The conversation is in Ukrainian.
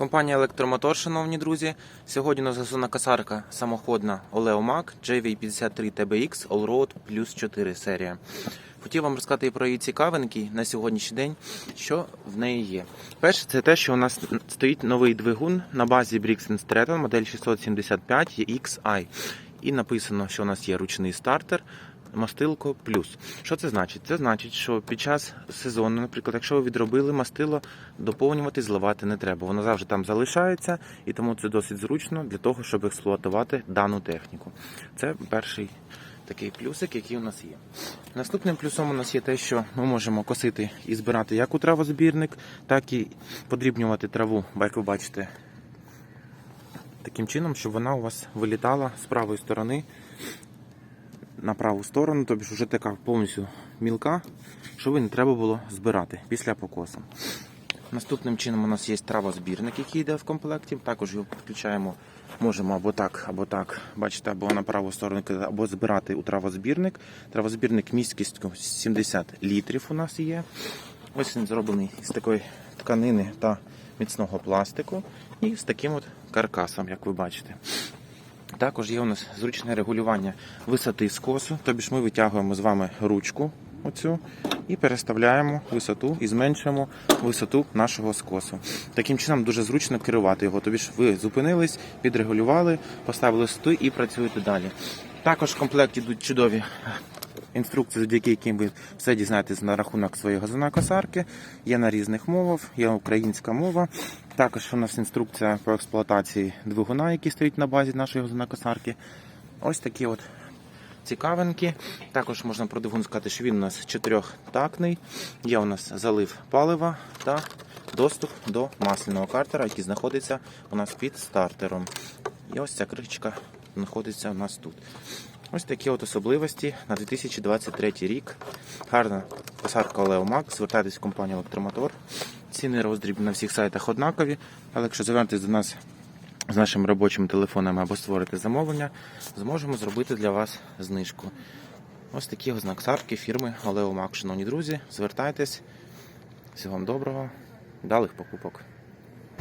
Компанія Електромотор, шановні друзі. Сьогодні у нас газонна касарка самоходна Oleomac JV53 TBX Allroad Plus 4 серія. Хотів вам розказати про її цікавинки на сьогоднішній день, що в неї є. Перше, це те, що у нас стоїть новий двигун на базі Briggs Stratton модель 675 XI. І написано, що у нас є ручний стартер, мастилко плюс. Що це значить? Це значить, що під час сезону, наприклад, якщо ви відробили мастило, доповнювати, зливати не треба. Воно завжди там залишається, і тому це досить зручно для того, щоб експлуатувати дану техніку. Це перший такий плюсик, який у нас є. Наступним плюсом у нас є те, що ми можемо косити і збирати як у травозбірник, так і подрібнювати траву, як ви бачите, таким чином, щоб вона у вас вилітала з правої сторони на праву сторону, тобі вже така повністю мілка, щоб не треба було збирати після покосу. Наступним чином у нас є травозбірник, який йде в комплекті. Також його підключаємо, можемо або так, або так. Бачите, або на праву сторону, або збирати у травозбірник. Травозбірник місткістю 70 літрів у нас є. Ось він зроблений з такої тканини та міцного пластику і з таким от каркасом, як ви бачите. Також є у нас зручне регулювання висоти скосу, тобі ж ми витягуємо з вами ручку оцю і переставляємо висоту і зменшуємо висоту нашого скосу. Таким чином дуже зручно керувати його. Тобі ж ви зупинились, підрегулювали, поставили висоту і працюєте далі. Також в комплекті йдуть чудові інструкції, завдяки яким ви все дізнаєтесь на рахунок своєї газонокосарки. Є на різних мовах, є українська мова. Також у нас інструкція по експлуатації двигуна, який стоїть на базі нашої газонокосарки. Ось такі от цікавинки. Також можна про двигун сказати, що він у нас чотирьохтактний. Є у нас залив палива та доступ до масляного картера, який знаходиться у нас під стартером. І ось ця кришечка знаходиться у нас тут. Ось такі от особливості на 2023 рік. Гарна посадка Олеомак. Звертайтесь в компанію Електромотор. Ціни роздрібні на всіх сайтах однакові, але якщо звернетесь до нас з нашими робочими телефонами або створити замовлення, зможемо зробити для вас знижку. Ось такі ознак сарки фірми Олеомак. Шановні друзі, звертайтесь. Всього вам доброго, далих покупок.